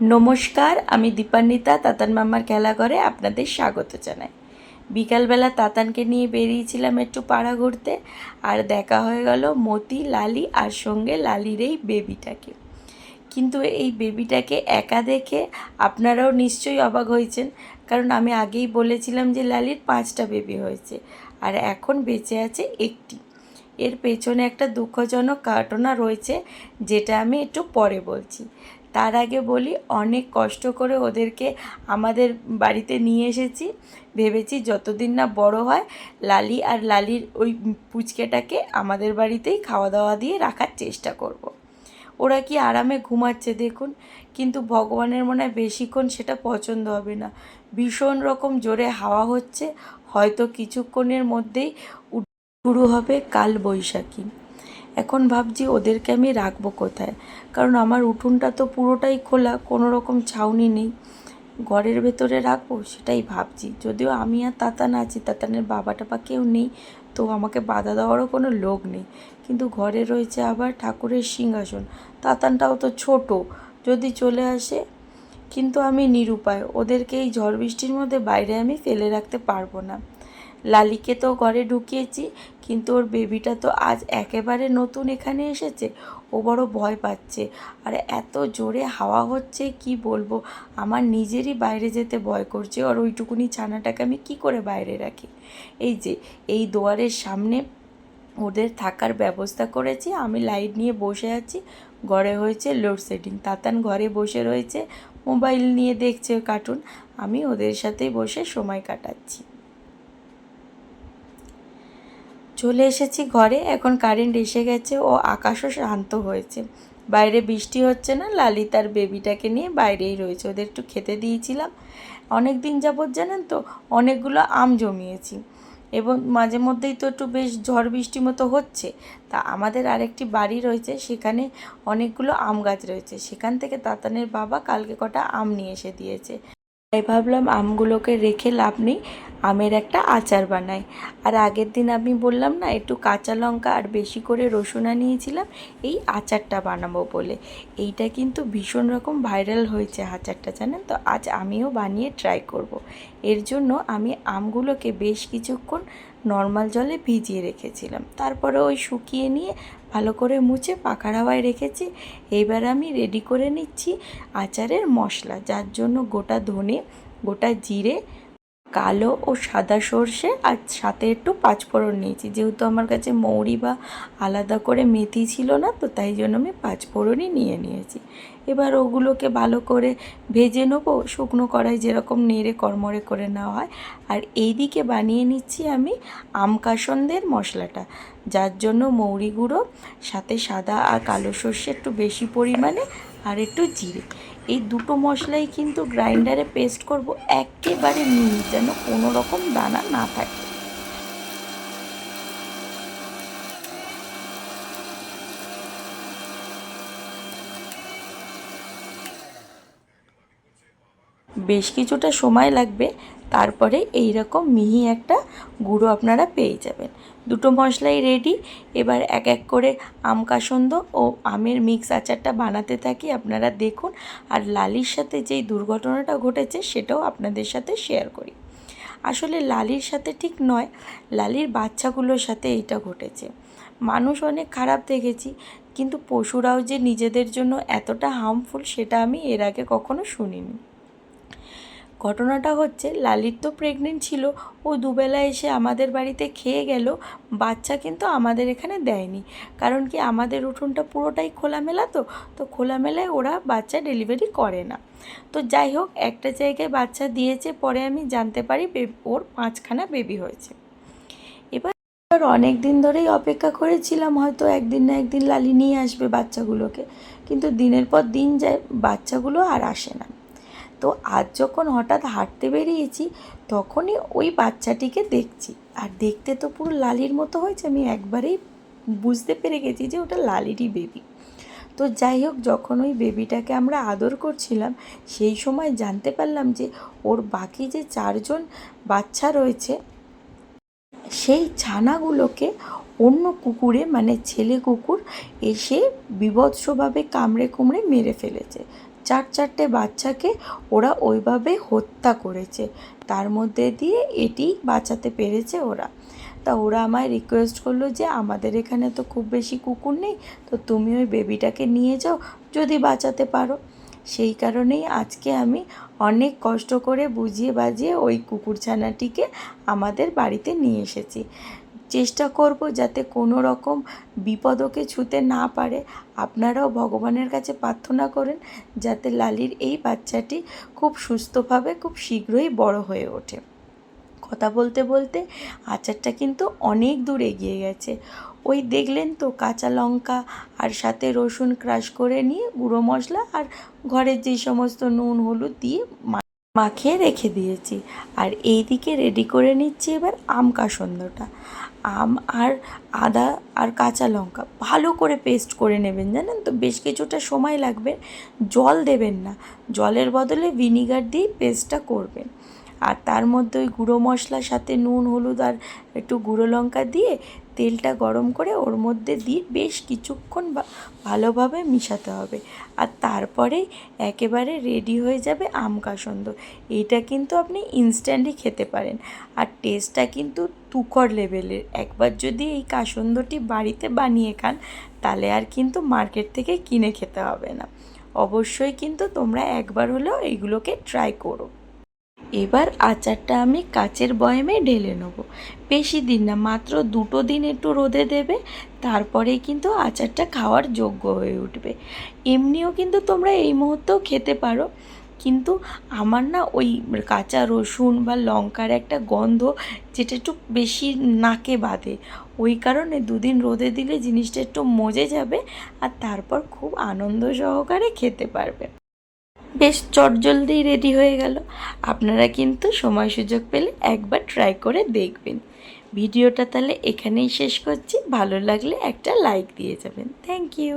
নমস্কার, আমি দীপান্বিতা, তাতান মামার খেলা খেলাঘরে আপনাদের স্বাগত জানাই। বিকালবেলা তাতানকে নিয়ে বেরিয়েছিলাম একটু পাড়া ঘুরতে, আর দেখা হয়ে গেল মতি, লালি আর সঙ্গে লালির এই বেবিটাকে। কিন্তু এই বেবিটাকে একা দেখে আপনারাও নিশ্চয়ই অবাক হয়েছেন, কারণ আমি আগেই বলেছিলাম যে লালির পাঁচটা বেবি হয়েছে, আর এখন বেঁচে আছে একটি। এর পেছনে একটা দুঃখজনক ঘটনা রয়েছে, যেটা আমি একটু পরে বলছি। তার আগে বলি, অনেক কষ্ট করে ওদেরকে আমাদের বাড়িতে নিয়ে এসেছি। ভেবেছি যতদিন না বড় হয়, লালি আর লালির ওই পুচকেটাকে আমাদের বাড়িতেই খাওয়া দাওয়া দিয়ে রাখার চেষ্টা করব। ওরা কি আরামে ঘুমাচ্ছে দেখুন, কিন্তু ভগবানের মনে হয় বেশিক্ষণ সেটা পছন্দ হবে না। ভীষণ রকম জোরে হাওয়া হচ্ছে, হয়তো কিছুক্ষণের মধ্যেই শুরু হবে কাল বৈশাখী এখন ভাবছি ওদেরকে আমি রাখব কোথায়? কারণ আমার উঠোনটা তো পুরোটাই খোলা, কোনো রকম ছাউনি নেই। ঘরের ভেতরে রাখব? সেটাই ভাবছি। যদিও আমি আর তাতান আছি, তাতানের বাবাটা বা কেউ নেই, তো আমাকে বাধা দেওয়ারও কোনো লোক নেই। কিন্তু ঘরে রয়েছে আবার ঠাকুরের সিংহাসন। তাতানটাও তো ছোট, যদি চলে আসে? কিন্তু আমি নিরুপায়, ওদেরকে এই ঝড় বৃষ্টির মধ্যে বাইরে আমি ফেলে রাখতে পারব না। লালিকে তো ঘরে ঢুকিয়েছি, কিন্তু ওর বেবিটা তো আজ একেবারে নতুন এখানে এসেছে। ও বড় ভয় পাচ্ছে। আর এত জোরে হাওয়া হচ্ছে, কি বলব? আমার নিজেরই বাইরে যেতে ভয় করছে। আর ওইটুকুনি ছানাটাকে আমি কি করে বাইরে রাখি? এই যে, এই দুয়ারের সামনে ওদের থাকার ব্যবস্থা করেছি। আমি লাইট নিয়ে বসে আছি। ঘরে হয়েছে লোডশেডিং তাতান ঘরে বসে রয়েছে। মোবাইল নিয়ে দেখছে কার্টুন আমি ওদের সাথেই বসে সময় কাটাচ্ছি। চলে এসেছি ঘরে, এখন কারেন্ট এসে গেছে, ও আকাশও শান্ত হয়েছে। বাইরে বৃষ্টি হচ্ছে না, লালি তার বেবিটাকে নিয়ে বাইরেই রয়েছে, ওদের একটু খেতে দিয়েছিলাম। অনেক দিন যাবৎ জানেন তো, অনেকগুলো আম জমিয়েছি। এবং মাঝে মধ্যেই তো একটু বেশ ঝড় বৃষ্টি মতো হচ্ছে, তা আমাদের আরেকটি বাড়ি রয়েছে, সেখানে অনেকগুলো আম গাছ রয়েছে। সেখান থেকে তাতানের বাবা কালকে কটা আম নিয়ে এসে দিয়েছে। তাই ভাবলাম আমগুলোকে রেখে লাভ নেই, আমের একটা আচার বানাই। আর আগের দিন আমি বললাম না, একটু কাঁচা লঙ্কা আর বেশি করে রসুন আনিয়েছিলাম, এই আচারটা বানাবো বলে। এইটা কিন্তু ভীষণ রকম ভাইরাল হয়েছে আচারটা, জানেন তো? আজ আমিও বানিয়ে ট্রাই করব। এর জন্য আমি আমগুলোকে বেশ কিছুক্ষণ নর্মাল জলে ভিজিয়ে রেখেছিলাম। তারপরে ওই শুকিয়ে নিয়ে ভালো করে মুছে পাখার হাওয়ায় রেখেছি। এবার আমি রেডি করে নিচ্ছি আচারের মশলা, যার জন্য গোটা ধনে, গোটা জিরে কালো ও সাদা সর্ষে আর সাথে একটু পাঁচফোড়ন নিয়েছি। যেহেতু আমার কাছে মৌরি বা আলাদা করে মেথি ছিল না, তো তাই জন্য আমি পাঁচফোড়নই নিয়ে নিয়েছি। এবার ওগুলোকে ভালো করে ভেজে নেব। শুকনো কড়াই যেরকম নেড়ে কড়মড়ে করে নেওয়া হয়। আর এইদিকে বানিয়ে নিচ্ছি আমি আম কাসন্দের মশলাটা। যার জন্য মৌরি গুঁড়ো, সাথে সাদা আর কালো সর্ষে একটু বেশি পরিমাণে আর একটু জিরে। এই দুটো মশলাই কিন্তু গ্রাইন্ডারে পেস্ট করব একেবারে মিহি, যেন কোনো রকম দানা না থাকে। বেশ কিছুটা সময় লাগবে। তারপরে এই রকম মিহি একটা গুঁড়ো আপনারা পেয়ে যাবেন। দুটো মশলাই রেডি এবার এক এক করে আম কাসন্দ ও আমের মিক্স আচারটা বানাতে থাকি আপনারা দেখুন আর লালির সাথে যেই দুর্ঘটনাটা ঘটেছে সেটাও আপনাদের সাথে শেয়ার করি। আসলে লালির সাথে ঠিক নয়, লালির বাচ্চাগুলোর সাথে এইটা ঘটেছে। মানুষ অনেক খারাপ দেখেছি, কিন্তু পশুরাও যে নিজেদের জন্য এতটা হার্মফুল সেটা আমি এর আগে কখনো শুনিনি। ঘটনাটা হচ্ছে, লালিত তো প্রেগনেন্ট ছিল। ও দুবেলা এসে আমাদের বাড়িতে খেয়ে গেল। বাচ্চা কিন্তু আমাদের এখানে দেয়নি। কারণ কি, আমাদের উঠোনটা পুরোটাই খোলামেলা তো? তো খোলামেলায় ওরা বাচ্চা ডেলিভারি করে না। তো যাই হোক, একটা জায়গায় বাচ্চা দিয়েছে, পরে আমি জানতে পারি ওর পাঁচখানা বেবি হয়েছে। এবার অনেক দিন ধরেই অপেক্ষা করেছিলাম, হয়তো একদিন না একদিন লালি নিয়ে আসবে বাচ্চাগুলোকে। কিন্তু দিনের পর দিন যায়, বাচ্চাগুলো আর আসে না। তো আজ যখন হঠাৎ হাঁটতে বেরিয়েছি, তখনই ওই বাচ্চাটিকে দেখছি। আর দেখতে তো পুরো লালির মতো হয়েছে, আমি একবারেই বুঝতে পেরে গেছি যে ওটা লালিরই বেবি তো যাই হোক, যখন ওই বেবিটাকে আমরা আদর করছিলাম, সেই সময় জানতে পারলাম যে ওর বাকি যে চারজন বাচ্চা রয়েছে, সেই ছানাগুলোকে অন্য কুকুরে মানে ছেলে কুকুর, এসে বিভৎসভাবে কামড়ে কুমড়ে মেরে ফেলেছে। চার চারটে বাচ্চাকে ওরা ওইভাবে হত্যা করেছে। তার মধ্যে দিয়ে এটি বাঁচাতে পেরেছে ওরা। তা ওরা আমায় রিকোয়েস্ট করল যে, আমাদের এখানে তো খুব বেশি কুকুর নেই, তো তুমি ওই বেবিটাকে নিয়ে যাও, যদি বাঁচাতে পারো। সেই কারণেই আজকে আমি অনেক কষ্ট করে বুঝিয়ে বাজিয়ে ওই কুকুরছানাটিকে আমাদের বাড়িতে নিয়ে এসেছি। চেষ্টা করব যাতে কোনো রকম বিপদ ওকে ছুতে না পারে। আপনারাও ভগবানের কাছে প্রার্থনা করেন যাতে লালির এই বাচ্চাটি খুব সুস্থভাবে, খুব শীঘ্রই বড় হয়ে ওঠে। কথা বলতে বলতে আচারটা কিন্তু অনেক দূর এগিয়ে গেছে। ওই দেখলেন তো কাঁচা লঙ্কা আর সাথে রসুন ক্রাশ করে নিয়ে গুঁড়ো মশলা আর ঘরের যে সমস্ত নুন, হলুদ দিয়ে মাখিয়ে রেখে দিয়েছি। আর এই দিকে রেডি করে নিচ্ছি এবার আম কাসন্দটা। আম আর আদা আর কাঁচা লঙ্কা ভালো করে পেস্ট করে নেবেন, জানেন তো? বেশ কিছুটা সময় লাগবে। জল দেবেন না। জলের বদলে ভিনিগার দিয়ে পেস্টটা করবেন। আর তার মধ্যে ওই গুঁড়ো মশলার সাথে নুন, হলুদ আর একটু গুঁড়ো লঙ্কা দিয়ে তেলটা গরম করে ওর মধ্যে দিয়ে বেশ কিছুক্ষণ ভালোভাবে মিশাতে হবে। আর তারপরেই একেবারে রেডি হয়ে যাবে আম কাসন্দ। এটা কিন্তু আপনি ইনস্ট্যান্টই খেতে পারেন। আর টেস্টটা কিন্তু তুকর লেভেলের একবার যদি এই কাসন্দটি বাড়িতে বানিয়ে খান, তাহলে আর কিন্তু মার্কেট থেকে কিনে খেতে হবে না। অবশ্যই কিন্তু তোমরা একবার হলেও এইগুলোকে ট্রাই করো। এবার আচারটা আমি কাচের বয়ামে ঢেলে নেব। বেশি দিন না, মাত্র দুটো দিন একটু রোদে দেবে তারপরেই কিন্তু আচারটা খাওয়ার যোগ্য হয়ে উঠবে। এমনিও কিন্তু তোমরা এই মুহূর্তেও খেতে পারো, কিন্তু আমার না ওই কাঁচা রসুন বা লঙ্কার একটা গন্ধ যেটা একটু বেশি নাকে বাঁধে। ওই কারণে দুদিন রোদে দিলে জিনিসটা একটু মজে যাবে আর তারপর খুব আনন্দ সহকারে খেতে পারবে। বেশ চটজলদি রেডি হয়ে গেল। আপনারা কিন্তু সময় সুযোগ পেলে একবার ট্রাই করে দেখবেন। ভিডিওটা তাহলে এখানেই শেষ করছি। ভালো লাগলে একটা লাইক দিয়ে যাবেন। Thank you